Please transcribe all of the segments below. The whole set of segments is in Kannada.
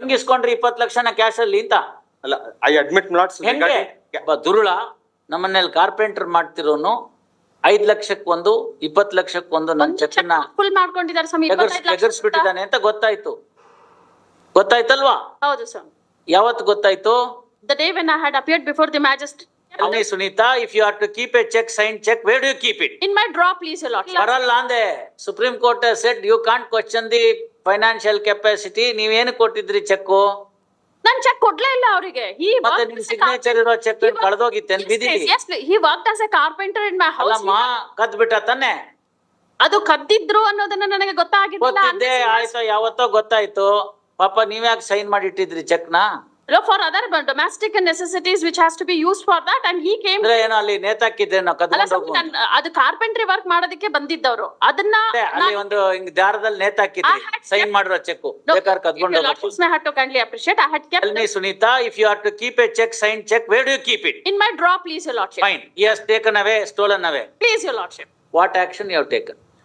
ಹೆಂಗ್ ಇಸ್ಕೊಂಡ್ರಿ ಇಪ್ಪತ್ ಲಕ್ಷನ ಕ್ಯಾಶ್ ಅಲ್ಲಿ ಅಂತ? ಅಲ್ಲ ಐ ಅಡ್ಮಿಟ್ ನಾಟ್ ಹೆಂಗೆ? ಒಬ್ಬ ದುರುಳ ನಮ್ಮನೇಲಿ ಕಾರ್ಪೆಂಟರ್ ಮಾಡ್ತಿರೋನು ಐದ್ ಲಕ್ಷಕ್ ಒಂದು ಇಪ್ಪತ್ ಲಕ್ಷಕ್ ಒಂದು ನನ್ ಚೆಕ್ನ ಫುಲ್ ಮಾಡ್ಕೊಂಡಿದ್ದಾರೆ ಸ್ವಾಮಿ ಎಗರ್ಸ್ಬಿಟ್ಟಿದ್ದಾನೆ ಅಂತ? ಗೊತ್ತಾಯ್ತು. ಗೊತ್ತಾಯ್ತಲ್ವಾ? ಹೌದು ಸರ್ ಯಾವತ್ ಗೊತ್ತಾಯ್ತು? The day when I had appeared before the magistrate ಅಲ್ಲಿ Sunita if you are to keep a check sign check where do you keep it in my drawer please lot ಬರಲ್ಲ ಅಂದೆ. Supreme court said you can't question the financial capacity ನೀವೇನು ಕೊಟ್ಟಿದ್ರಿ ಚೆಕ್ ನಾನು ಚೆಕ್ ಕೊಡ್ಲೇ ಇಲ್ಲ ಅವರಿಗೆ. ಈ ಮತ್ತೆ ನಿಮ್ ಸಿಗ್ನೇಚರ್ ಇರೋ check ಕಳೆದೋಗಿತ್ತೆ carpenter as a carpenter in my ಅಲ್ಲಮ್ಮ ಕದ್ ಬಿಟ್ಟ ತಾನೆ? ಅದು ಕದ್ದಿದ್ರು ಅನ್ನೋದನ್ನ ನನಗೆ ಗೊತ್ತಾಗಿಲ್ಲ ಗೊತ್ತಿದ್ದೆ ಆಯ್ತು ಯಾವತ್ತೋ ಗೊತ್ತಾಯ್ತು. ಪಾಪ ನೀವ್ಯಾಕೆ ಸೈನ್ ಮಾಡಿ ಇಟ್ಟಿದ್ರಿ ನ for other domestic necessities which has to be use for that and he came ಅಂದ್ರೆ ಏನೋ ಅಲ್ಲಿ ನೇತಾಕಿದ್ರೆ ನಾವು ಅಲ್ಲ ಕದ್ಕೊಂಡು ಸ್ವಾಮಿ, ಹೋಗುವ ನಾನ್- ಅದು ಕಾರ್ಪೆಂಟ್ರಿ ವರ್ಕ್ ಮಾಡೋದಕ್ಕೆ ಬಂದಿದ್ದವರು ಅದನ್ನ ಅಲ್ಲಿ ಒಂದು ಹಿಂಗ್ ದಾರದಲ್ಲಿ ನೇತಾಕಿದ್ರಿ I had ಸೈನ್ kept- ಮಾಡಿರೋ ಚೆಕ್ ಬೇಕಾದ್ರೆ ಕದ್ಕೊಂಡು ಹೋಗ್ಬೇಕು Lordships may have to kindly appreciate. I had Tell kept me, Sunita, if you are to check a check where do you keep it? in my draw, please, your lordship. Fine, he has taken away, stolen away. Please, your lordship. What action you have taken?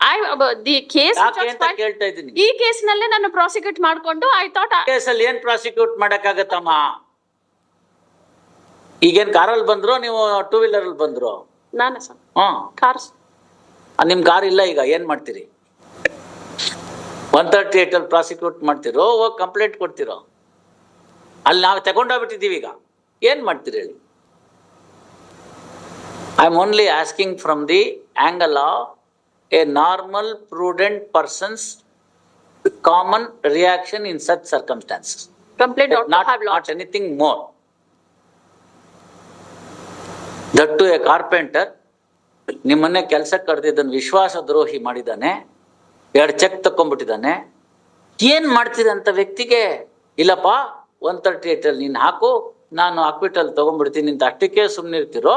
I the case ಯಾಕೆ ಅಂತ ಕೇಳ್ತಾ ಇದ್ದೀನಿ. ಈ ಕೇಸ್ನಲ್ಲೇ ನಾನು ಪ್ರಾಸಿಕ್ಯೂಟ್ ಮಾಡ್ಕೊಂಡು ಐ ಥಾಟ್ ಕೇಸಲ್ಲಿ ಏನ್ ಪ್ರಾಸಿಕ್ಯೂಟ್ ಮಾಡಕ್ಕಾಗತ್ತಮ್ಮ? ಈಗೇನ್ ಕಾರಲ್ಲಿ ಬಂದ್ರು ನೀವು ಟೂ ವೀಲರ್ ಅಲ್ಲಿ ಬಂದ್ರು? ನಾನು ಸರ್. ಹಾ. ಕಾರ್ಸ್ ಆ, ನಿಮ್ ಕಾರ್ ಇಲ್ಲ ಈಗ ಏನ್ ಮಾಡ್ತೀರಿ? ಒನ್ ತರ್ಟಿ ಏಟ್ ಅಲ್ಲಿ ಪ್ರಾಸಿಕ್ಯೂಟ್ ಮಾಡ್ತಿರೋ ಹೋಗಿ ಕಂಪ್ಲೇಂಟ್ ಕೊಡ್ತಿರೋ? ಅಲ್ಲಿ ನಾವು ತಗೊಂಡೋಗ್ಬಿಟ್ಟಿದ್ದೀವಿ ಈಗ. ಏನ್ ಮಾಡ್ತೀರಿ ಹೇಳಿ? I am only asking from the angle of a normal prudent persons common reaction in such circumstances complaint not, have not anything more. That to a carpenter, ನಿಮ್ಮನ್ನೇ ಕೆಲಸಕ್ಕೆ ಕರೆದಿದ್ದನ್ನು ವಿಶ್ವಾಸ ದ್ರೋಹಿ ಮಾಡಿದ್ದಾನೆ ಎರಡು ಚೆಕ್ ತಕೊಂಡ್ಬಿಟ್ಟಿದ್ದಾನೆ ಏನ್ ಮಾಡ್ತೀರಿ ಅಂತ ವ್ಯಕ್ತಿಗೆ? ಇಲ್ಲಪ್ಪ ಒನ್ ತರ್ಟಿ ಏಟ್ ಅಲ್ಲಿ ನೀನ್ ಹಾಕು ನಾನು ಹಾಕ್ಬಿಟ್ಟಲ್ಲಿ ತಗೊಂಡ್ಬಿಡ್ತೀನಿ ಅಂತ ಅಷ್ಟಕ್ಕೆ ಸುಮ್ನಿರ್ತಿರೋ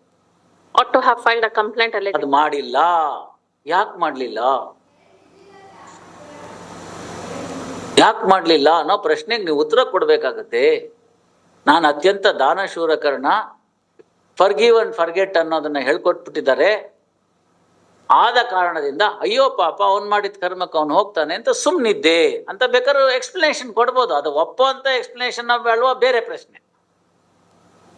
ಆಟ್ ಟು ಹ್ಯಾವ್ ಕಂಪ್ಲೇಂಟ್ ಅಲ್ಲಿ ಅದು ಮಾಡಿಲ್ಲ. ಯಾಕೆ ಮಾಡಲಿಲ್ಲ? ಯಾಕೆ ಮಾಡಲಿಲ್ಲ ಅನ್ನೋ ಪ್ರಶ್ನೆಗೆ ನೀವು ಉತ್ತರ ಕೊಡಬೇಕಾಗತ್ತೆ. ನಾನು ಅತ್ಯಂತ ದಾನಶೂರಕರಣ ಫರ್ಗಿವ್ ಅಂಡ್ ಫರ್ಗೆಟ್ ಅನ್ನೋದನ್ನ ಹೇಳ್ಕೊಟ್ಬಿಟ್ಟಿದ್ದಾರೆ. ಆದ ಕಾರಣದಿಂದ, ಅಯ್ಯೋ ಪಾಪ, ಅವ್ನ್ ಮಾಡಿದ ಕರ್ಮಕ್ಕೆ ಅವ್ನು ಹೋಗ್ತಾನೆ ಅಂತ ಸುಮ್ಮನಿದ್ದೆ ಅಂತ ಬೇಕಾದ್ರೆ ಎಕ್ಸ್ಪ್ಲನೇಷನ್ ಕೊಡ್ಬೋದು. ಅದು ಒಪ್ಪೋ ಅಂತ ಎಕ್ಸ್ಪ್ಲನೇಷನ್ ಬೇಳುವ ಬೇರೆ ಪ್ರಶ್ನೆ.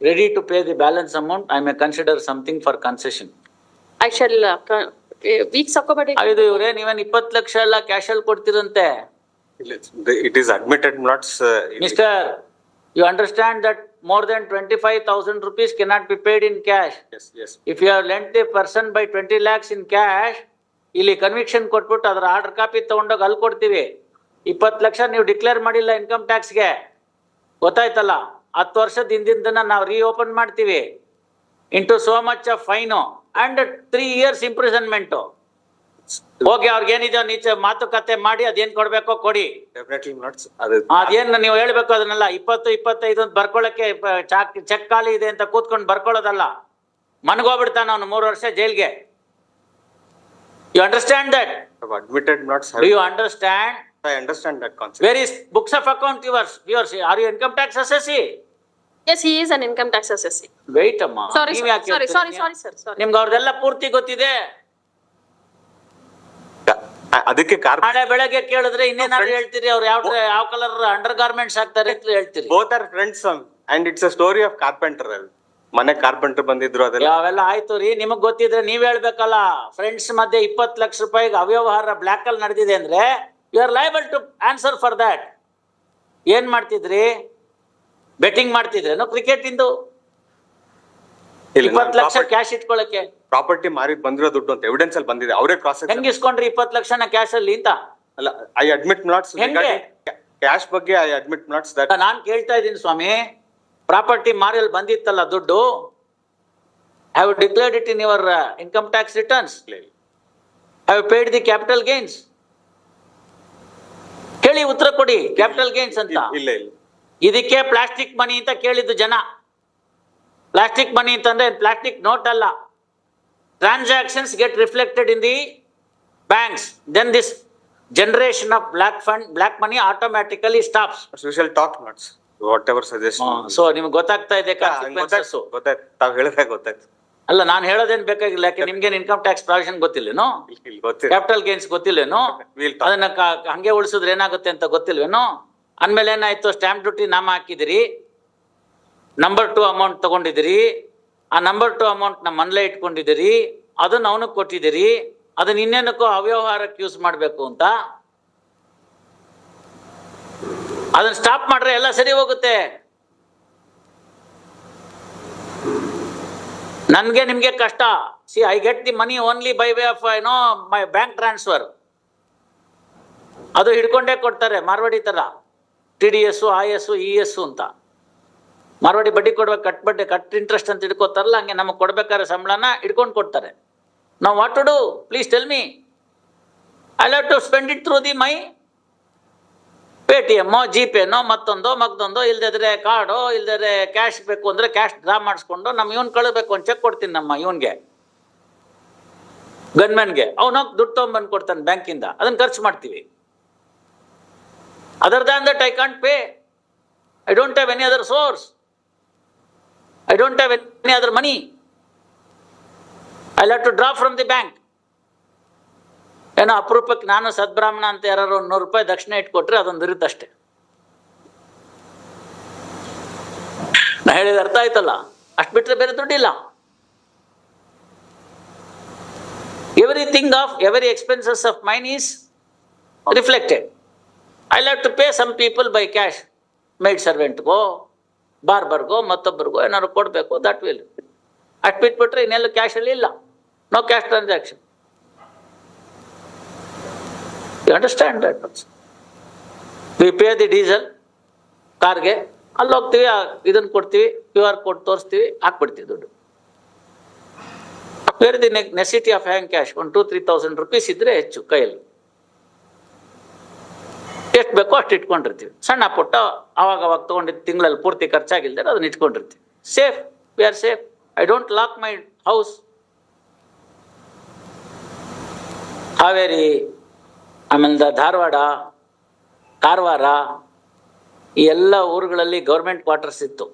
ready to pay the balance amount I may consider something for concession I shall weeks ಹಾಕೋಬೇಡಿ ಇದು ಇವ್ರೆ ನೀವೇನ್ ಇಪ್ಪತ್ತು ಲಕ್ಷ ಎಲ್ಲ ಕ್ಯಾಶ್ ಅಲ್ಲಿ ಕೊಡ್ತಿರಂತೆ It is admitted not. uh, Mister, you understand that more than twenty-five thousand rupees cannot be paid in cash. Yes, yes. If you have lent a person by twenty lakhs in ಇಲ್ಲಿ ಕನ್ವಿಕ್ಷನ್ ಕೊಟ್ಬಿಟ್ಟು ಅದ್ರ ಆರ್ಡರ್ ಕಾಪಿ ತಗೊಂಡೋಗಿ ಅಲ್ಲಿ ಕೊಡ್ತೀವಿ ಇಪ್ಪತ್ತು ಲಕ್ಷ ನೀವು ಡಿಕ್ಲೇರ್ ಮಾಡಿಲ್ಲ ಇನ್ಕಮ್ ಟ್ಯಾಕ್ಸ್ಗೆ ಗೊತ್ತಾಯ್ತಲ್ಲ ಹತ್ತು ವರ್ಷದ ಹಿಂದಿಂದನ ನಾವು ರೀಓಪನ್ ಮಾಡ್ತೀವಿ. Into so much of fine and three years imprisonment ಹೋಗಿ ಅವ್ರಿಗೆ ಏನಿದೆಯೋ ನೀಚೆ ಮಾತುಕತೆ ಮಾಡಿ ಅದೇನ್ ಕೊಡ್ಬೇಕೋ ಕೊಡಿ. ಅದೇನ್ ನೀವು ಹೇಳ್ಬೇಕು ಅದನ್ನೆಲ್ಲ ಇಪ್ಪತ್ತು ಇಪ್ಪತ್ತೈದು ಅಂತ ಬರ್ಕೊಳಕ್ಕೆ ಚಾಕ್ ಖಾಲಿ ಇದೆ ಅಂತ ಕೂತ್ಕೊಂಡು ಬರ್ಕೊಳ್ಳೋದಲ್ಲ ಮನ್ಗೋಗ್ಬಿಡ್ತಾನ ಅವನು ಮೂರು ವರ್ಷ ಜೈಲ್ಗೆ. You understand that admitted not you understand I understand that concept very books of account yours yours are you income tax assessee Yes, he is an income tax assessee wait ಅಮ್ಮ ಸಾರಿ ನೀವ್ sir. ಯಾಕೆ sorry, ಸಾರಿ ಹೇಳ್ತೀರಿ? sorry, sir, ನಿಮ್ಗೆ ಅವ್ರದೆಲ್ಲ ಪೂರ್ತಿ ಗೊತ್ತಿದೆ? ಅದಕ್ಕೆ ಕಾರ್ ನಾಳೆ ಬೆಳಗ್ಗೆ ಕೇಳಿದ್ರೆ ಇನ್ನೇನಾದ್ರು ಹೇಳ್ತೀರಿ? ಅವ್ರು ಯಾವ ಯಾವ ಕಲರ್ ಅಂಡರ್ ಗಾರ್ಮೆಂಟ್ಸ್ ಹಾಕ್ತಾರೆ ಅಂತ ಹೇಳ್ತೀರಿ? Both are friends and it's a story of carpenter ಅಲ್ಲಿ ಮನೆ ಕಾರ್ಪೆಂಟರ್ ಬಂದಿದ್ರು ಅದೆಲ್ಲ. ಅವೆಲ್ಲ ಆಯ್ತು ರೀ? ನಿಮಗ್ ಗೊತ್ತಿದ್ರೆ ನೀವ್ ಹೇಳ್ಬೇಕಲ್ಲ. ಫ್ರೆಂಡ್ಸ್ ಮಧ್ಯೆ ಇಪ್ಪತ್ ಲಕ್ಷ ರೂಪಾಯಿಗೆ ಅವ್ಯವಹಾರ ಬ್ಲಾಕ್ ಅಲ್ಲಿ ನಡೆದಿದೆ ಅಂದ್ರೆ you are liable to answer for that ಏನ್ ಮಾಡ್ತಿದ್ರಿ? ಬೆಟ್ಟಿಂಗ್ ಮಾಡ್ತಿದ್ರೇನು ಕ್ರಿಕೆಟ್ ಇಂದು ಇಪ್ಪತ್ತು ಲಕ್ಷ ಕ್ಯಾಶ್ ಇಟ್ಕೊಳಕ್ಕೆ. ಪ್ರಾಪರ್ಟಿ ಮಾರಿ ಬಂದಿರೋ ದುಡ್ಡು ಅಂತ ಎವಿಡೆನ್ಸ್ ಅಲ್ಲಿ ಬಂದಿದೆ. ಅವರೇ ಕ್ರಾಸ್ ಹೆಂಗ್ ಇಸ್ಕೊಂಡ್ರಿ ಇಪ್ಪತ್ತು ಲಕ್ಷನ ಕ್ಯಾಶ್ ಅಲ್ಲಿ ಅಂತ? ಅಲ್ಲ ಐ ಅಡ್ಮಿಟ್ ನಾಟ್ಸ್? ಕ್ಯಾಶ್ ಬಗ್ಗೆ ಐ ಅಡ್ಮಿಟ್ ನಾಟ್ಸ್ ದಟ್ ನಾನ್ ಕೇಳ್ತಾ ಇದ್ದೀನಿ ಸ್ವಾಮಿ ಪ್ರಾಪರ್ಟಿ ಮಾರಿಯಲ್ಲಿ ಬಂದಿತ್ತಲ್ಲ ದುಡ್ಡು? Have declared it in your income tax returns have paid the capital gains ಕೇಳಿ ಉತ್ತರ ಕೊಡಿ ಕ್ಯಾಪಿಟಲ್ ಗೇನ್ಸ್ ಅಂತ. ಇಲ್ಲ ಇಲ್ಲ. ಇದಕ್ಕೆ ಪ್ಲಾಸ್ಟಿಕ್ ಮನಿ ಅಂತ ಕೇಳಿದ್ದು ಜನ. ಪ್ಲಾಸ್ಟಿಕ್ ಮನಿ ಅಂತಂದ್ರೆ ಪ್ಲಾಸ್ಟಿಕ್ ನೋಟ್ ಅಲ್ಲ. Transactions get reflected in the banks then this generation of black fund black money automatically stops talk notes what ever suggest so ನಿಮ್ಗೆ ಗೊತ್ತಾಗ್ತಾ ಇದೆ. ಗೊತ್ತಾಯ್ತು. ತಾವ್ ಗೊತ್ತಾಯ್ತು. ಅಲ್ಲ ನಾನು ಹೇಳೋದೇನ್ ಬೇಕಾಗಿಲ್ಲ. ಯಾಕೆ ನಿಮ್ಗೆ ಇನ್ಕಮ್ ಟ್ಯಾಕ್ಸ್ ಪ್ರಾವಿಷನ್ ಗೊತ್ತಿಲ್ಲೇನೋ ಕ್ಯಾಪಿಟಲ್ ಗೇನ್ಸ್ ಗೊತ್ತಿಲ್ಲೇನೋ ಅದನ್ನ ಹಂಗೆ ಉಳಿಸಿದ್ರೆ ಏನಾಗುತ್ತೆ ಅಂತ ಗೊತ್ತಿಲ್ವೇನೋ? ಅಂದ್ಮೇಲೆ ಏನಾಯ್ತು? ಸ್ಟ್ಯಾಂಪ್ ಡ್ಯೂಟಿ ನಾಮ ಹಾಕಿದಿರಿ. ನಂಬರ್ ಟು ಅಮೌಂಟ್ ತಗೊಂಡಿದಿರಿ. ಆ ನಂಬರ್ ಟು ಅಮೌಂಟ್ ನಮ್ಮ ಮನೇಲೆ ಇಟ್ಕೊಂಡಿದ್ದೀರಿ ಅದನ್ನ ಅವನಿಗೆ ಕೊಟ್ಟಿದ್ದೀರಿ ಅದನ್ನ ಇನ್ನೇನಕ್ಕೋ ಅವ್ಯವಹಾರಕ್ಕೆ ಯೂಸ್ ಮಾಡಬೇಕು ಅಂತ. ಅದನ್ನ ಸ್ಟಾಪ್ ಮಾಡ್ರೆ ಎಲ್ಲ ಸರಿ ಹೋಗುತ್ತೆ. ನನ್ಗೆ ನಿಮ್ಗೆ ಕಷ್ಟ. See I get the money only by way of ಏನೋ ಮೈ ಬ್ಯಾಂಕ್ ಟ್ರಾನ್ಸ್ಫರ್ ಅದು ಹಿಡ್ಕೊಂಡೇ ಕೊಡ್ತಾರೆ, ಮಾರ್ವಾಡಿ ತರ. T D S, I S E S E ಅಂತ. ಮಾರ್ವಾಡಿ ಬಡ್ಡಿ ಕೊಡ್ಬೇಕು ಕಟ್ ಬಡ್ಡಿ, ಕಟ್ ಇಂಟ್ರೆಸ್ಟ್ ಅಂತ ಇಟ್ಕೋತಾರಲ್ಲ ಹಂಗೆ ನಮಗೆ ಕೊಡ್ಬೇಕಾದ್ರೆ ಸಂಬಳನ ಇಟ್ಕೊಂಡು ಕೊಡ್ತಾರೆ. ನಾವು what to do please tell me I love to spend it through the my pay T ಎಮ್ಮೋ G ಪೇನೋ ಮತ್ತೊಂದೋ, ಮಗ್ದೊಂದೋ, ಇಲ್ದಿದ್ರೆ ಕಾರ್ಡೋ ಇಲ್ದಿದ್ರೆ ಕ್ಯಾಶ್ ಬೇಕು ಅಂದರೆ ಕ್ಯಾಶ್ ಡ್ರಾ ಮಾಡಿಸ್ಕೊಂಡು ನಮ್ಮ ಇವನ್ ಕಳಿಸ್ಬೇಕು ಒಂದು ಚೆಕ್ ಕೊಡ್ತೀನಿ ನಮ್ಮ ಇವನ್ಗೆ. ಗನ್ಮ್ಯಾನ್ಗೆ ಅವನೋಗಿ ದುಡ್ಡು ತೊಗೊಂಬಂದು ಕೊಡ್ತಾನೆ ಬ್ಯಾಂಕಿಂದ ಅದನ್ನ ಖರ್ಚು ಮಾಡ್ತೀವಿ. Other than that I can't pay I don't have any other source I don't have any other money I have to draw from the bank ಏನೋ ಅಪರೂಪಕ್ಕೆ ನಾನು ಸದ್ಬ್ರಾಹ್ಮಣ ಅಂತ ಯಾರು ಒಂದು ನೂರು ರೂಪಾಯಿ ದಕ್ಷಿಣ ಇಟ್ಕೊಟ್ರೆ ಅದೊಂದು ಇರುತ್ತಷ್ಟೆ. ನಾ ಹೇಳಿದ ಅರ್ಥ ಆಯ್ತಲ್ಲ? ಅಷ್ಟು ಬಿಟ್ಟರೆ ಬೇರೆ ದುಡ್ಡಿಲ್ಲ. Everything of every expenses of mine is reflected I have to pay some people by cash maid ಸರ್ವೆಂಟ್ಗೋ ಬಾರ್ಬರ್ಗೋ ಮತ್ತೊಬ್ಬರಿಗೋ ಏನಾದ್ರು ಕೊಡಬೇಕು ದಟ್ ವಿಲ್ ಅಷ್ಟು ಬಿಟ್ಬಿಟ್ರೆ ಇನ್ನೆಲ್ಲೂ ಕ್ಯಾಶಲ್ಲಿ ಇಲ್ಲ. No cash transaction you understand that we pay the diesel ಕಾರ್ಗೆ ಅಲ್ಲಿ ಹೋಗ್ತೀವಿ ಇದನ್ನು ಕೊಡ್ತೀವಿ ಕ್ಯೂ ಆರ್ ಕೋಡ್ ತೋರಿಸ್ತೀವಿ, ಹಾಕ್ಬಿಡ್ತೀವಿ ದುಡ್ಡು. Where the necessity of hand cash one two three thousand rupees ಇದ್ರೆ ಹೆಚ್ಚು, ಕೈಯಲ್ಲಿ. ಎಷ್ಟು ಬೇಕೋ ಅಷ್ಟು ಇಟ್ಕೊಂಡಿರ್ತೀವಿ. ಸಣ್ಣ ಪುಟ್ಟ ಅವಾಗ ಅವಾಗ ತೊಗೊಂಡಿದ್ದು ತಿಂಗಳಲ್ಲಿ ಪೂರ್ತಿ ಖರ್ಚಾಗಿಲ್ದರೆ ಅದನ್ನ ಇಟ್ಕೊಂಡಿರ್ತೀವಿ. Safe we are safe I don't lock my house Haveri ಆಮೇಲೆ ಧಾರವಾಡ, ಕಾರವಾರ, ಈ ಎಲ್ಲ ಊರುಗಳಲ್ಲಿ ಗೌರ್ಮೆಂಟ್ ಕ್ವಾರ್ಟರ್ಸ್ ಇತ್ತು.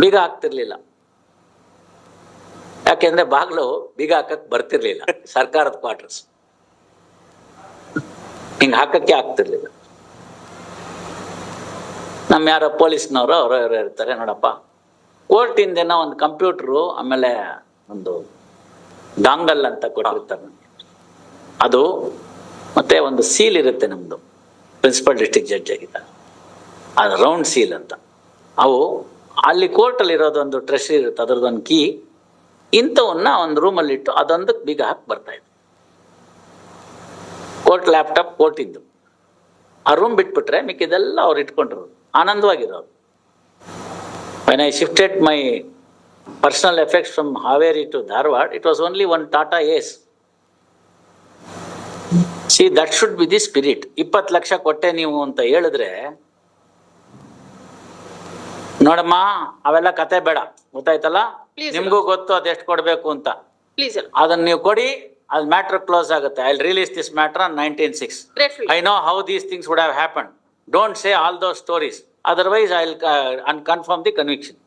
ಬೀಗ ಹಾಕ್ತಿರ್ಲಿಲ್ಲ. ಯಾಕೆಂದ್ರೆ ಬಾಗ್ಲು ಬೀಗ ಹಾಕಕ್ ಬರ್ತಿರ್ಲಿಲ್ಲ. ಸರ್ಕಾರದ ಕ್ವಾರ್ಟರ್ಸ್ ಹಿಂಗ್ ಹಾಕಕ್ಕೆ ಆಗ್ತಿರ್ಲಿಲ್ಲ. ನಮ್ಮ ಯಾರೋ ಪೊಲೀಸ್ನವರು ಅವರು ಇವರು ಇರ್ತಾರೆ ನೋಡಪ್ಪ. ಕೋರ್ಟಿಂದೇನೋ ಒಂದು ಕಂಪ್ಯೂಟ್ರು, ಆಮೇಲೆ ಒಂದು ಡಾಂಗಲ್ ಅಂತ ಕೊಟ್ಟಿರ್ತಾರೆ. ಅದು ಮತ್ತೆ ಒಂದು ಸೀಲ್ ಇರುತ್ತೆ ನಮ್ದು, ಪ್ರಿನ್ಸಿಪಲ್ ಡಿಸ್ಟಿಕ್ ಜಡ್ಜ್ ಆಗಿದ್ದಾಗ ಅದು ರೌಂಡ್ ಸೀಲ್ ಅಂತ. ಅವು ಅಲ್ಲಿ ಕೋರ್ಟಲ್ಲಿ ಇರೋದೊಂದು ಟ್ರೆಷರಿ ಇರುತ್ತೆ ಅದರದೊಂದು ಕೀ, ಇಂಥವನ್ನ ಒಂದು ರೂಮಲ್ಲಿ ಇಟ್ಟು ಅದೊಂದಕ್ಕೆ ಬೀಗ ಹಾಕಿ ಬರ್ತಾ ಕೋರ್ಟ್ ಲ್ಯಾಪ್ಟಾಪ್ ಕೋರ್ಟಿದ್ದು ಆ ರೂಮ್ ಬಿಟ್ಬಿಟ್ರೆ ಮಿಕ್ಕಿದೆಲ್ಲ ಅವ್ರು ಇಟ್ಕೊಂಡಿರೋದು. ಆನಂದವಾಗಿರೋರು when I shifted my personal effects from Haveri to Dharwad it was only one Tata Ace see that should be the spirit ಇಪ್ಪತ್ತು ಲಕ್ಷ ಕೊಟ್ಟೆ ನೀವು ಅಂತ ಹೇಳಿದ್ರೆ ನೋಡಮ್ಮ ಅವೆಲ್ಲ ಕತೆ ಬೇಡ. ಗೊತ್ತಾಯ್ತಲ್ಲ. ನಿಮ್ಗೂ ಗೊತ್ತು ಅದೆಷ್ಟು ಕೊಡ್ಬೇಕು ಅಂತ. Please, ಅದನ್ನ ನೀವು ಕೊಡಿ. ಅದ್ ಮ್ಯಾಟ್ರ್ ಕ್ಲೋಸ್ ಆಗುತ್ತೆ. I release this matter on nineteen six gratefully. I know how these things would have happen don't say all those stories otherwise I will confirm the conviction